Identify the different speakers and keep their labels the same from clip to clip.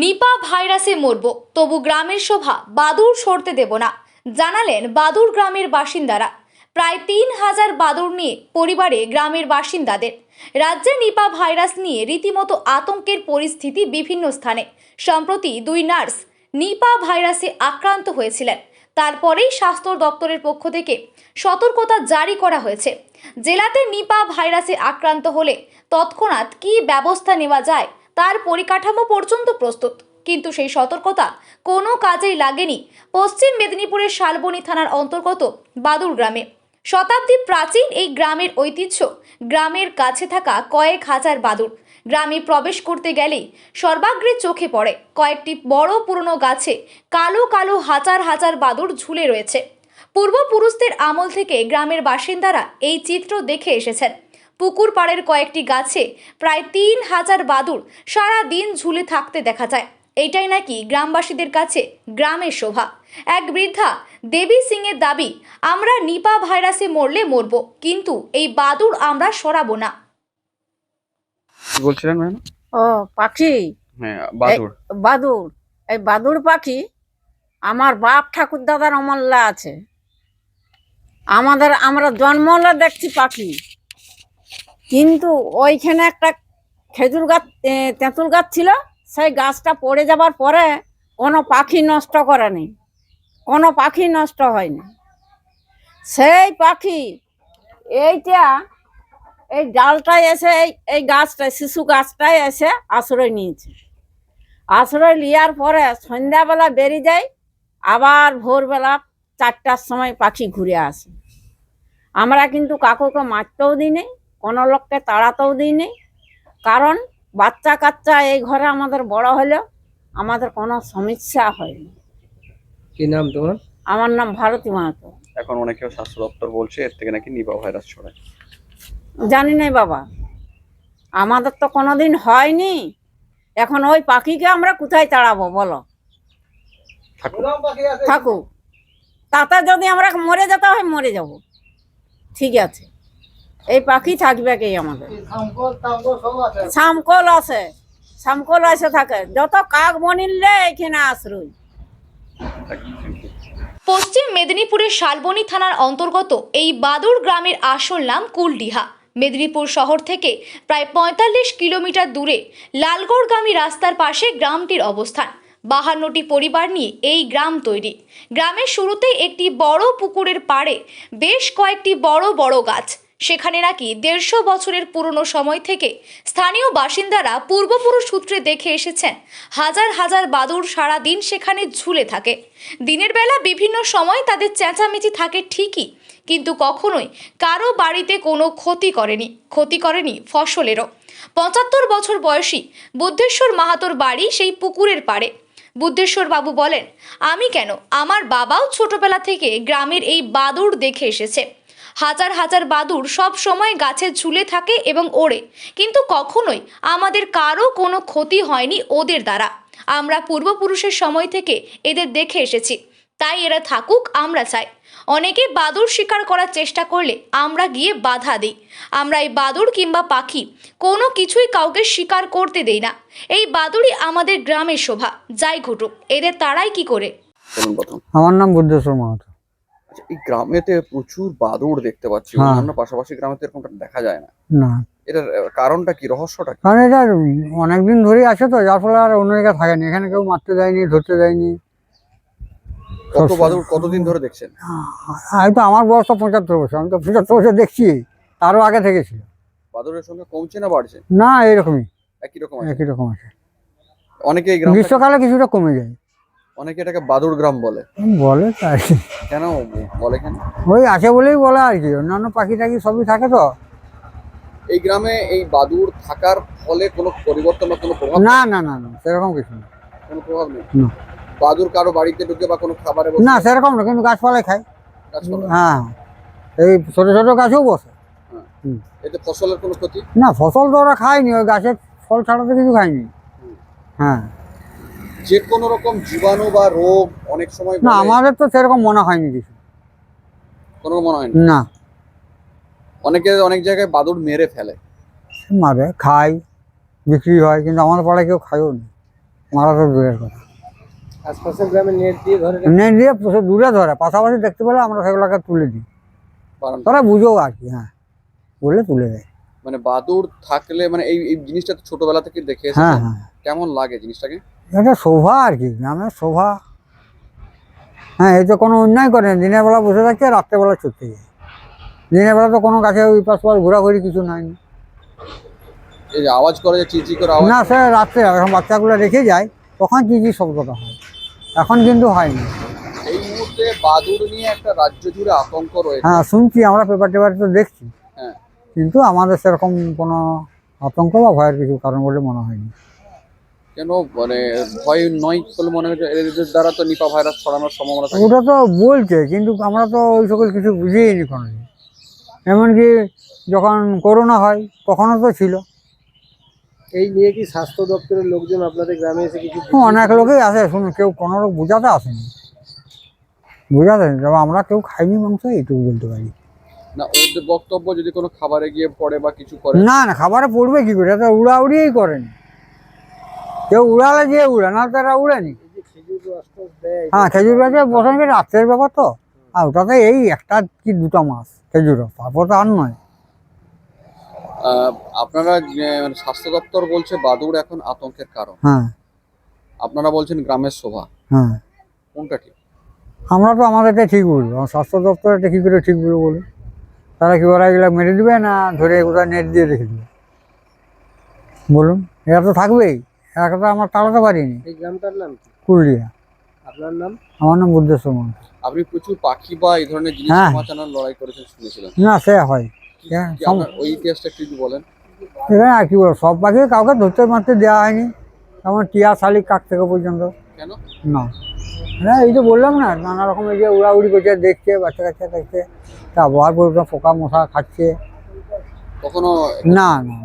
Speaker 1: নিপা ভাইরাসে মরব, তবু গ্রামের শোভা বাদুর সরতে দেব না, জানালেন বাদুর গ্রামের বাসিন্দারা। প্রায় তিন হাজার বাদুর নিয়ে পরিবারে গ্রামের বাসিন্দাদের। রাজ্যে নিপা ভাইরাস নিয়ে রীতিমতো আতঙ্কের পরিস্থিতি বিভিন্ন স্থানে। সম্প্রতি দুই নার্স নিপা ভাইরাসে আক্রান্ত হয়েছিলেন। তারপরেই স্বাস্থ্য দপ্তরের পক্ষ থেকে সতর্কতা জারি করা হয়েছে। জেলাতে নিপা ভাইরাসে আক্রান্ত হলে তৎক্ষণাৎ কী ব্যবস্থা নেওয়া যায় তার পরিকাঠামো পর্যন্ত প্রস্তুত। কিন্তু সেই সতর্কতা কোনো কাজেই লাগেনি পশ্চিম মেদিনীপুরের শালবনী থানার অন্তর্গত বাদুর গ্রামে। শতাব্দী প্রাচীন এই গ্রামের ঐতিহ্য গ্রামের কাছে থাকা কয়েক হাজার বাদুর গ্রামে প্রবেশ করতে গেলেই সর্বাগ্রে চোখে পড়ে কয়েকটি বড় পুরনো গাছে কালো কালো হাজার হাজার বাদুর ঝুলে রয়েছে। পূর্বপুরুষদের আমল থেকে গ্রামের বাসিন্দারা এই চিত্র দেখে এসেছেন। পুকুর পাড়ের কয়েকটি গাছে প্রায় তিন হাজার বাদুর সারা দিন ঝুলে থাকতে দেখা যায়। এইটাই নাকি গ্রামবাসীদের কাছে গ্রামের শোভা। এক বৃদ্ধা দেবী সিং এর দাবি আমরা নিপা ভাইরাসে মরলে মরব কিন্তু এই বাদুর আমরা সরাবো না।
Speaker 2: কি বলছিলেন ম্যাম?
Speaker 3: ও পাখি।
Speaker 2: হ্যাঁ বাদুর
Speaker 3: এই বাদুর পাখি আমার বাপ ঠাকুর দাদার অমল্লা আছে। আমাদের আমরা জন্মলা দেখছি পাখি। কিন্তু ওইখানে একটা খেজুর গাছ তেঁতুল গাছ ছিল, সেই গাছটা পড়ে যাবার পরে কোনো পাখি নষ্ট করে করেনি কোনো পাখি নষ্ট হয়নি সেই পাখি এইটা, এই ডালটায় এসে, এই এই গাছটায় শিশু গাছটায় এসে আশ্রয় নিয়েছে। আশ্রয় নেওয়ার পরে সন্ধ্যাবেলা বেরিয়ে যায়, আবার ভোরবেলা চারটার সময় পাখি ঘুরে আসে। আমরা কিন্তু কাকুকে মারতেও দিই নেই কোনো লোককে তাড়াতেও দিইনি। কারণ বাচ্চা কাচ্চা এই ঘরে আমাদের বড় হলেও আমাদের কোনো সমস্যা হয়নি।
Speaker 4: কি নাম তোমার?
Speaker 3: আমার নাম ভারতী মাহাতো।
Speaker 2: এখন অনেকেও স্বাস্থ্য দপ্তর বলছে এর থেকে নাকি নিপা ভাইরাস ছড়ায়।
Speaker 3: জানি নাই বাবা। আমাদের তো কোনোদিন হয়নি। এখন ওই পাখিকে আমরা কোথায় তাড়াবো বলো?
Speaker 2: থাকুক।
Speaker 3: তাতে যদি আমরা মরে যেতে হয় মরে যাব। ঠিক আছে। এই পাখি থাকবে কি আমাদের? শামকল আছে। শামকল আছে। থাকে। যত কাক বনিলে এখানে আশ্রয়।
Speaker 1: পশ্চিম মেদিনীপুরের শালবনী থানার অন্তর্গত এই বাদুর গ্রামের আসল নাম কুলডিহা। মেদিনীপুর শহর থেকে প্রায় পঁয়তাল্লিশ কিলোমিটার দূরে লালগড়গামী রাস্তার পাশে গ্রামটির অবস্থান। বাহান্নটি পরিবার নিয়ে এই গ্রাম তৈরি। গ্রামের শুরুতেই একটি বড় পুকুরের পাড়ে বেশ কয়েকটি বড় বড় গাছ। সেখানে নাকি দেড়শো বছরের পুরনো সময় থেকে স্থানীয় বাসিন্দারা পূর্বপুরুষ সূত্রে দেখে এসেছেন, হাজার হাজার বাদুর সারা দিন সেখানে ঝুলে থাকে। দিনের বেলা বিভিন্ন সময় তাদের চেঁচামেচি থাকে ঠিকই, কিন্তু কখনোই কারও বাড়িতে কোনো ক্ষতি করেনি ক্ষতি করেনি ফসলেরও। পঁচাত্তর বছর বয়সী বুদ্ধেশ্বর মাহাতোর বাড়ি সেই পুকুরের পাড়ে। বুদ্ধেশ্বর বাবু বলেন, আমি কেন? আমার বাবাও ছোটবেলা থেকে গ্রামের এই বাদুর দেখে এসেছে। হাজার হাজার বাদুর সব সময় গাছে ঝুলে থাকে এবং ওড়ে। কিন্তু কখনোই আমাদের কারও কোনো ক্ষতি হয়নি ওদের দ্বারা। আমরা পূর্বপুরুষের সময় থেকে এদের দেখে এসেছি। তাই এরা থাকুক আমরা চাই। অনেকে বাদুর শিকার করার চেষ্টা করলে আমরা গিয়ে বাধা দিই। আমরা এই বাদুর কিংবা পাখি কোনো কিছুই কাউকে শিকার করতে দেই না। এই বাদুরই আমাদের গ্রামের শোভা যাই ঘটুক। এদের তারাই কি করে?
Speaker 5: আমার নাম বুদ্ধেশ্বর মাহাতো।
Speaker 2: এই গ্রামেতে প্রচুর বাদুর দেখতে পাচ্ছি।
Speaker 5: হ্যাঁ।
Speaker 2: অন্যান্য পাশাপাশি গ্রামেতে এরকমটা দেখা যায় না।
Speaker 5: না।
Speaker 2: এটার কারণটা কি? রহস্যটা
Speaker 5: কারণ এটা অনেকদিন ধরেই আছে তো যার ফলে আর অন্য জায়গায় থাকেনি। এখানে কেউ মারতে দেয়নি ধরতে দেয়নি
Speaker 2: কত বাদুর কতদিন ধরে দেখছেন?
Speaker 5: আমি তো আমার বয়স তো পঁচাত্তর বছর আমি তো পঁচাত্তর বছর দেখছি তারও আগে থেকে ছিল।
Speaker 2: বাদুরের সঙ্গে কমছে না বাড়ছে?
Speaker 5: না এরকমই।
Speaker 2: একই রকম
Speaker 5: একই রকম আছে।
Speaker 2: অনেকে
Speaker 5: গ্রীষ্মকালে কিছুটা কমে যায়।
Speaker 2: অনেকে এটাকে বাদুর গ্রাম বলে
Speaker 5: বলে তাই।
Speaker 2: কেন বলে কেন?
Speaker 5: ওই আছে বলেই বলে আর কি অন্যান্য পাখি টাখি সবই থাকে তো।
Speaker 2: এই গ্রামে এই বাদুর থাকার ফলে কোনো পরিবর্তন বা কোনো প্রভাব?
Speaker 5: না না না না সেরকম কিছু না।
Speaker 2: কোনো প্রভাব নেই?
Speaker 5: না।
Speaker 2: বাদুর কারও বাড়িতে ঢুকে বা কোনো খাবারে
Speaker 5: না সেরকম না কিন্তু গাছপালাই খায়।
Speaker 2: গাছপালা?
Speaker 5: হ্যাঁ এই ছোট ছোট গাছেও বসে।
Speaker 2: এতে ফসলের কোনো ক্ষতি?
Speaker 5: না ফসল তো ওরা খায়নি ওই গাছের ফল ছাড়া তো কিছু খায়নি। হ্যাঁ।
Speaker 2: যে কোনো রকম জীবাণু বা রোগ অনেক সময়
Speaker 5: না আমাদের তো সেরকম মনে হয়নি কিছু।
Speaker 2: কোনো মনে হয় না।
Speaker 5: না
Speaker 2: অনেকে অনেক জায়গায় বাদুর মেরে ফেলে।
Speaker 5: মারে খাই বিক্রি হয় কিন্তু আমার পাড়ায় কেউ খায়ও না। মারা তো দূরের কথা।
Speaker 4: আশপাশের গ্রামে নেট দিয়ে ধরে
Speaker 5: নেট দিয়ে দূরে ধরে পাশাপাশি দেখতে পেলে আমরা সেগুলোকে তুলে দিই। তারা বুঝো আর কি হ্যাঁ। বললে তুলে দেয়।
Speaker 2: মানে বাদুর থাকলে মানে এই এই জিনিসটা তো ছোটবেলা থেকে দেখে
Speaker 5: হ্যাঁ হ্যাঁ।
Speaker 2: কেমন লাগে জিনিসটাকে?
Speaker 5: এটা শোভা আর কি গ্রামের শোভা। হ্যাঁ এই তো কোনো অন্যায় করে না। দিনের বেলা বসে থাকছে রাত্রেবেলা ছুটতে যায় দিনের বেলা তো কোনো কাছে ওই পাশ পাশ ঘোরাঘুরি কিছু নাই।
Speaker 2: আওয়াজ করে চিচি করে
Speaker 5: না সে রাত্রে এখন বাচ্চাগুলো রেখে যায় তখন কি কি শব্দটা হয়। এখন কিন্তু হয়নি।
Speaker 2: এই মুহূর্তে বাদুর নিয়ে একটা রাজ্য জুড়ে আতঙ্ক রয়েছে।
Speaker 5: হ্যাঁ শুনছি আমরা পেপার টেপার তো দেখছি।
Speaker 2: হ্যাঁ।
Speaker 5: কিন্তু আমাদের সেরকম কোনো আতঙ্ক বা ভয়ের কিছু কারণ বলে মনে হয়নি।
Speaker 2: কেন? মানে ভয় নয় বলে মনে হচ্ছে এদের দ্বারা তো নিপা ভাইরাস ছড়ানোর সম্ভাবনা থাকে।
Speaker 5: ওটা তো বলছে কিন্তু আমরা তো ওই সকল কিছু বুঝিনি কোনো এমনকি যখন করোনা হয় তখনও তো ছিল।
Speaker 4: এই নিয়ে কি স্বাস্থ্য দপ্তরের লোকজন আপনাদের গ্রামে এসে কিছু
Speaker 5: অনেক লোকই আসে শুনুন কেউ কোনো লোক বোঝাতে আসেনি। বোঝাতে। তবে আমরা কেউ খাইনি মাংস এইটুকু বলতে পারি।
Speaker 2: না ওদের বক্তব্য যদি কোনো খাবারে গিয়ে পড়ে বা কিছু করে?
Speaker 5: না না খাবারে পড়বে কি করে? এটা উড়াউড়িই করেনি। কেউ উড়ালে যে উড়ে না তারা উড়েনি। হ্যাঁ খেজুর গাছে বসে গেছে রাত্রের ব্যাপার তো। আর ওটাতে এই একটা কি দুটো মাস খেজুর তারপর তো আর নয়।
Speaker 2: আপনারা মানে স্বাস্থ্য দপ্তর বলছে বাদুর এখন আতঙ্কের কারণ।
Speaker 5: হ্যাঁ।
Speaker 2: আপনারা বলছেন গ্রামের শোভা।
Speaker 5: হ্যাঁ।
Speaker 2: কোনটা ঠিক?
Speaker 5: আমরা তো আমাদেরটা ঠিক বলব। আমার স্বাস্থ্য দপ্তরটা কী করে ঠিক বলব বলে তারা কি ওরা এগুলো মেরে দিবে না ধরে ওরা নেট দিয়ে রেখে দিবে? বলুন এরা তো থাকবেই। এরা তো আমরা তাড়াতে পারিনি
Speaker 4: এই গ্রামটার নাম কি?
Speaker 5: কুলডিয়া
Speaker 4: আপনার নাম?
Speaker 5: আমার নাম বুদ্ধেশ্বর
Speaker 2: আপনি প্রচুর পাখি বা এই ধরনের জিনিস
Speaker 5: হ্যাঁ।
Speaker 2: বাঁচানোর লড়াই করেছেন শুনেছিলাম।
Speaker 5: না সে হয়। হ্যাঁ,
Speaker 2: কি আপনার ওই ইতিহাসটা একটু যদি বলেন।
Speaker 5: এখানে আর কি বলব সব পাখি কাউকে ধরতে মারতে দেওয়া হয়নি। যেমন টিয়া শালিক কাক থেকে পর্যন্ত।
Speaker 2: কেন?
Speaker 5: না। হ্যাঁ এই তো বললাম না নানা রকম এই যে উড়াউড়ি করছে দেখছে বাচ্চা কাচ্চা দেখছে তা আবহাওয়ার পরিবর্তন পোকা মশা খাচ্ছে।
Speaker 2: কখনো
Speaker 5: না না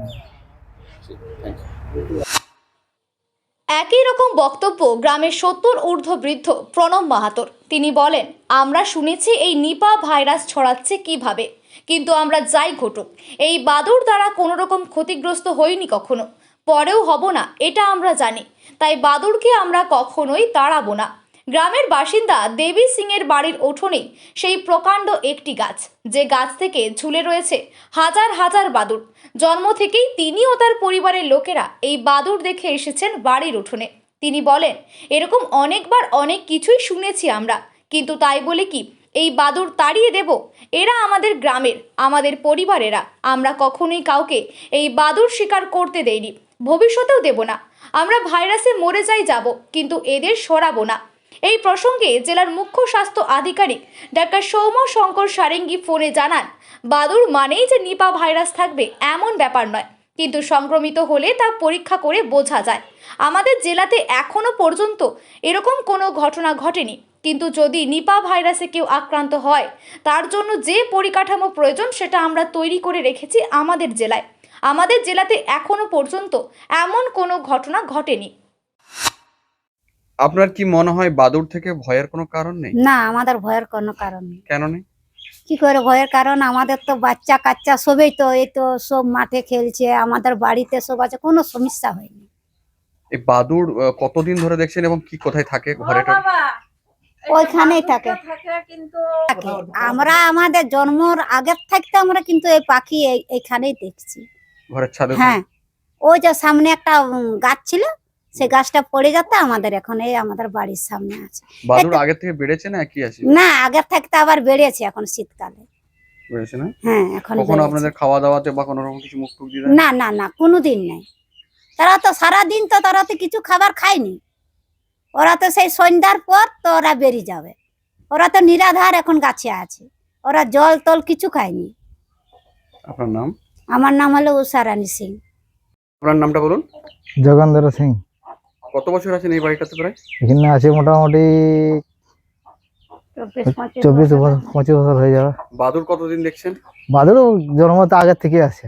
Speaker 1: একই রকম বক্তব্য গ্রামের সত্তর ঊর্ধ্ব বৃদ্ধ প্রণব মাহাতর। তিনি বলেন, আমরা শুনেছি এই নিপা ভাইরাস ছড়াচ্ছে কীভাবে, কিন্তু আমরা যাই ঘটুক। এই বাদুর দ্বারা কোনো রকম ক্ষতিগ্রস্ত হইনি কখনো। পরেও হব না, এটা আমরা জানি। তাই বাদুরকে আমরা কখনোই তাড়াবো না। গ্রামের বাসিন্দা দেবী সিংয়ের বাড়ির উঠোনেই সেই প্রকাণ্ড একটি গাছ, যে গাছ থেকে ঝুলে রয়েছে হাজার হাজার বাদুর জন্ম থেকেই তিনি ও তার পরিবারের লোকেরা এই বাদুর দেখে এসেছেন বাড়ির উঠোনে। তিনি বলেন, এরকম অনেকবার অনেক কিছুই শুনেছি আমরা, কিন্তু তাই বলে কি, এই বাদুর তাড়িয়ে দেব? এরা আমাদের গ্রামের, আমাদের পরিবারেরা। আমরা কখনোই কাউকে এই বাদুর শিকার করতে দেইনি। ভবিষ্যতেও দেব না। আমরা ভাইরাসে মরে যাই যাব, কিন্তু এদের সরাবো না। এই প্রসঙ্গে জেলার মুখ্য স্বাস্থ্য আধিকারিক ডাক্তার সৌম শঙ্কর সারেঙ্গি ফোনে জানান বাদুর মানেই যে নিপা ভাইরাস থাকবে এমন ব্যাপার নয়, কিন্তু সংক্রমিত হলে তা পরীক্ষা করে বোঝা যায়। আমাদের জেলাতে এখনও পর্যন্ত এরকম কোনো ঘটনা ঘটেনি, কিন্তু যদি নিপা ভাইরাসে কেউ আক্রান্ত হয়, তার জন্য যে পরিকাঠামো প্রয়োজন সেটা আমরা তৈরি করে রেখেছি আমাদের জেলায়। আমাদের জেলাতে এখনও পর্যন্ত এমন কোনো ঘটনা ঘটেনি।
Speaker 2: আপনার কি মনে হয় বাদুর থেকে ভয়ের কোনো কারণ নেই?
Speaker 6: না আমাদের ভয়ের কোনো কারণ নেই।
Speaker 2: কেন নেই?
Speaker 6: কি করে ভয়ের কারণ? আমাদের তো বাচ্চা কাচ্চা সবই তো এই তো সব মাঠে খেলছে আমাদের বাড়িতে সব আছে কোনো সমস্যা হয়নি।
Speaker 2: এই বাদুর আহ, কতদিন ধরে দেখছেন এবং কি কোথায় থাকে ঘরে টরে?
Speaker 6: ওইখানেই থাকে। থাকে। আমরা আমাদের জন্মর আগের থাকতে আমরা কিন্তু এই পাখি এই- এইখানেই দেখছি।
Speaker 2: ঘরের ছাদে
Speaker 6: হ্যাঁ। ওই যে সামনে একটা উম, গাছ ছিল সেই গাছটা পড়ে যেতে আমাদের এখন এই আমাদের বাড়ির সামনে আছে।
Speaker 2: বাদুর আগে থেকে বেড়েছে না কি আছে?
Speaker 6: না আগের থাকতে আবার বেড়েছে এখন শীতকালে।
Speaker 2: বেড়েছে না?
Speaker 6: হ্যাঁ এখন
Speaker 2: কখনো। আপনাদের খাওয়া দাওয়াতে বা কোনো রকম কিছু মুখ টুক দিয়ে? দেন?
Speaker 6: না না না কোনোদিন নাই। তারা তো সারাদিন তো তারা তো কিছু খাবার খায়নি। ওরা তো সেই সন্ধ্যার পর তো ওরা বেরিয়ে যাবে। ওরা তো নিরাধার এখন গাছে আছে। ওরা জল টল কিছু খায়নি।
Speaker 2: আপনার নাম?
Speaker 6: আমার নাম হলো উষা রানী সিং।
Speaker 2: আপনার নামটা বলুন।
Speaker 5: যোগেন্দ্র সিং।
Speaker 2: কত বছর আছেন এই বাড়িটাতে প্রায়?
Speaker 5: এখানে আছে মোটামুটি চব্বিশ বছর। পঁচিশ বছর হয়ে যাবে।
Speaker 2: বাদুর কতদিন দেখছেন?
Speaker 5: বাদুর জন্ম তো আগের থেকে আছে।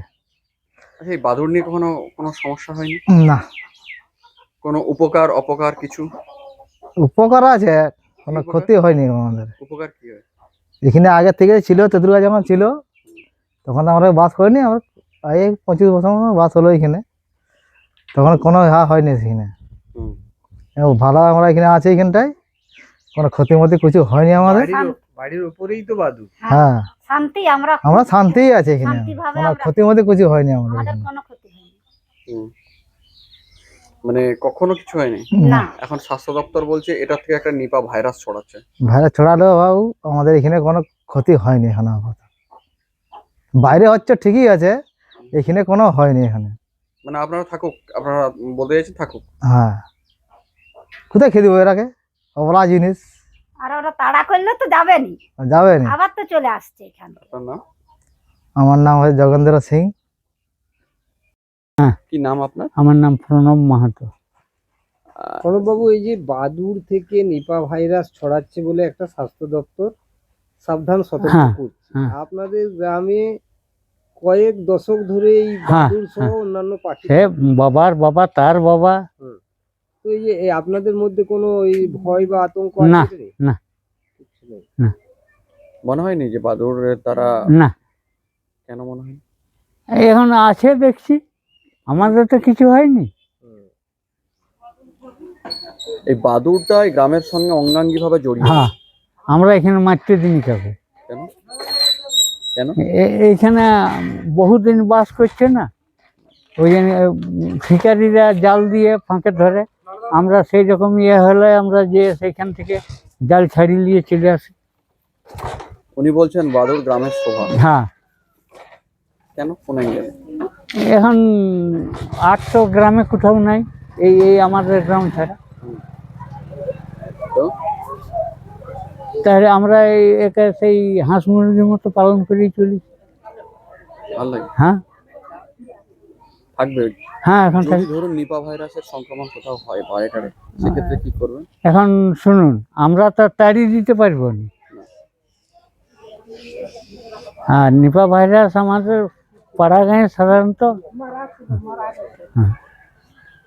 Speaker 2: আচ্ছা এই বাদুর নিয়ে কখনো কোনো সমস্যা হয়নি?
Speaker 5: না।
Speaker 2: কোনো উপকার অপকার কিছু?
Speaker 5: উপকার আছে কোনো ক্ষতি হয়নি আমাদের।
Speaker 2: উপকার কি হয়?
Speaker 5: এখানে আগে থেকে ছিল তেঁতুলগা যখন ছিল তখন তো আমরা বাস করিনি আমার এই পঁচিশ বছর বাস হলো এখানে। তখন কোনো হা হয়নি সেখানে
Speaker 2: হুম।
Speaker 7: এবং ভালো আমরা এখানে আছি এখানটায়। কোনো ক্ষতি মতি কিছু হয়নি আমাদের।
Speaker 4: বাড়ির উপরেই তো বাদুর
Speaker 7: হ্যাঁ।
Speaker 6: শান্তি আমরা
Speaker 7: আমরা শান্তিই আছি এখানে। কোনো
Speaker 6: আমরা-
Speaker 7: ক্ষতি মতি কিছু হয়নি আমাদের
Speaker 6: কোনো ক্ষতি হয়নি।
Speaker 2: মানে কখনো কিছু হয়নি?
Speaker 6: না।
Speaker 2: এখন স্বাস্থ্য দপ্তর বলছে এটা থেকে একটা নিপা ভাইরাস ছড়াচ্ছে।
Speaker 7: ভাইরাস ছড়ালেও বাবু আমাদের এখানে কোনো ক্ষতি হয়নি এখানে আপাতত। বাইরে হচ্ছে ঠিকই আছে এখানে কোনো হয়নি এখানে।
Speaker 2: মানে আপনারা থাকুক আপনারা বলতে চাইছেন থাকুক।
Speaker 7: হ্যাঁ। কোথায় খেয়ে দেবো এর আগে? অবলা জিনিস।
Speaker 6: আর ওরা তাড়া করলে তো যাবেনি।
Speaker 7: যাবে না
Speaker 6: আবার তো চলে আসছে এখানে।
Speaker 2: আপনার নাম?
Speaker 7: আমার নাম হচ্ছে যোগেন্দ্র সিং।
Speaker 2: কি নাম আপনার?
Speaker 8: আমার নাম প্রণব মাহাতো।
Speaker 4: প্রণববাবু এই যে বাদুর থেকে নিপা ভাইরাস ছড়াচ্ছে বলে একটা স্বাস্থ্য দপ্তর সাবধান সতর্ক
Speaker 8: হ্যাঁ,
Speaker 4: করছে।
Speaker 8: হ্যাঁ।
Speaker 4: আপনাদের গ্রামে কয়েক দশক ধরে এই
Speaker 8: হ্যাঁ,
Speaker 4: বাদুর সহ অন্যান্য পাখি
Speaker 8: সে বাবার বাবা তার বাবা।
Speaker 4: তো এই যে আপনাদের মধ্যে কোনো এই ভয় বা আতঙ্ক
Speaker 8: না? না।
Speaker 4: নেই।
Speaker 2: মনে হয়নি যে বাদুর তারা
Speaker 8: না।
Speaker 2: কেন মনে হয়
Speaker 8: এখন আছে দেখছি। আমাদের তো কিছু হয়নি।
Speaker 2: এই বাদুরটা এই গ্রামের সঙ্গে অঙ্গাঙ্গি ভাবে জড়িয়ে
Speaker 8: হ্যাঁ। আমরা এখানে মারতে দিন কাউকে।
Speaker 2: কেন? কেন?
Speaker 8: এইখানে বহুদিন বাস করছে না। ওই জন্য শিকারীরা জাল দিয়ে ফাঁকে ধরে। আমরা সেই রকম ইয়ে হলে আমরা যে সেইখান থেকে জাল ছাড়িয়ে নিয়ে চলে আসি।
Speaker 2: উনি বলছেন বাদুর গ্রামের শোভা।
Speaker 8: হ্যাঁ।
Speaker 2: কেন কোন
Speaker 8: এখন তো গ্রামে কোথাও নাই। এই এই আমাদের গ্রাম ছাড়া
Speaker 2: তো
Speaker 8: তাহলে আমরা একে সেই হাঁস মুরগির মতো পালন করেই চলি। হ্যাঁ?
Speaker 2: থাকবে।
Speaker 8: হ্যাঁ এখন
Speaker 2: ধরুন নিপা ভাইরাসের সংক্রমণ কোথাও হয় বাড়ি সেক্ষেত্রে কি করবেন?
Speaker 8: এখন শুনুন আমরা তো তাড়িয়ে দিতে পারব না। আর নিপা ভাইরাস আমাদের পাড়া গাঁয়ে সাধারণত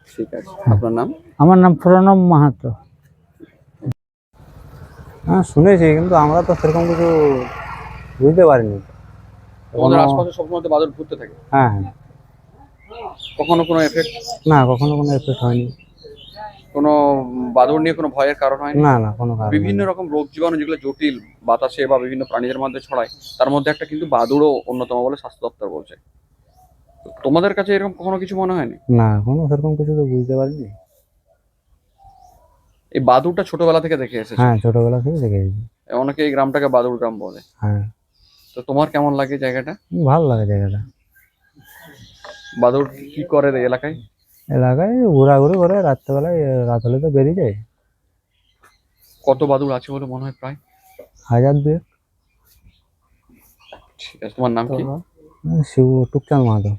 Speaker 2: ঠিক আছে। আপনার নাম?
Speaker 8: আমার নাম প্রণব মাহাতো।
Speaker 9: হ্যাঁ শুনেছি কিন্তু আমরা তো সেরকম কিছু বুঝতে পারিনি।
Speaker 2: তোমাদের
Speaker 9: কোনো-
Speaker 2: আশপাশে সবসময় তো বাদুর ঘুরতে থাকে?
Speaker 9: হ্যাঁ হ্যাঁ।
Speaker 2: কখনো কোনো এফেক্ট
Speaker 9: না কখনো কোনো এফেক্ট হয়নি।
Speaker 2: কোনো বাদুর নিয়ে কোনো ভয়ের কারণ হয়
Speaker 9: না না কোনো কারণ
Speaker 2: বিভিন্ন রকম রোগ জীবাণু যেগুলো জটিল বাতাসে বা বিভিন্ন প্রাণীদের মধ্যে ছড়ায় তার মধ্যে একটা কিন্তু বাদুড়ও অন্যতম বলে স্বাস্থ্য দপ্তর বলছে। তোমাদের কাছে এরকম কখনো কিছু মনে হয়নি?
Speaker 9: না কোনো সেরকম কিছু তো বুঝতে পারিনি।
Speaker 2: এই বাদুরটা ছোটবেলা থেকে দেখে এসেছে?
Speaker 9: হ্যাঁ ছোটবেলা থেকে দেখে দেখেছি
Speaker 2: অনেকে এই গ্রামটাকে বাদুর গ্রাম বলে।
Speaker 9: হ্যাঁ।
Speaker 2: তো তোমার কেমন লাগে জায়গাটা?
Speaker 9: ভালো লাগে জায়গাটা।
Speaker 2: বাদুর কি করে রে এলাকায়?
Speaker 9: এলাকায় ঘোরাঘুরি করে রাত্রেবেলায় রাত হলে তো বেরিয়ে যায়।
Speaker 2: কত বাদুর আছে বলে মনে হয় প্রায়?
Speaker 9: হাজার দুয়েক।
Speaker 2: ঠিক আছে তোমার নাম কি?
Speaker 9: শিব টুকচাঁদ মাহাতো।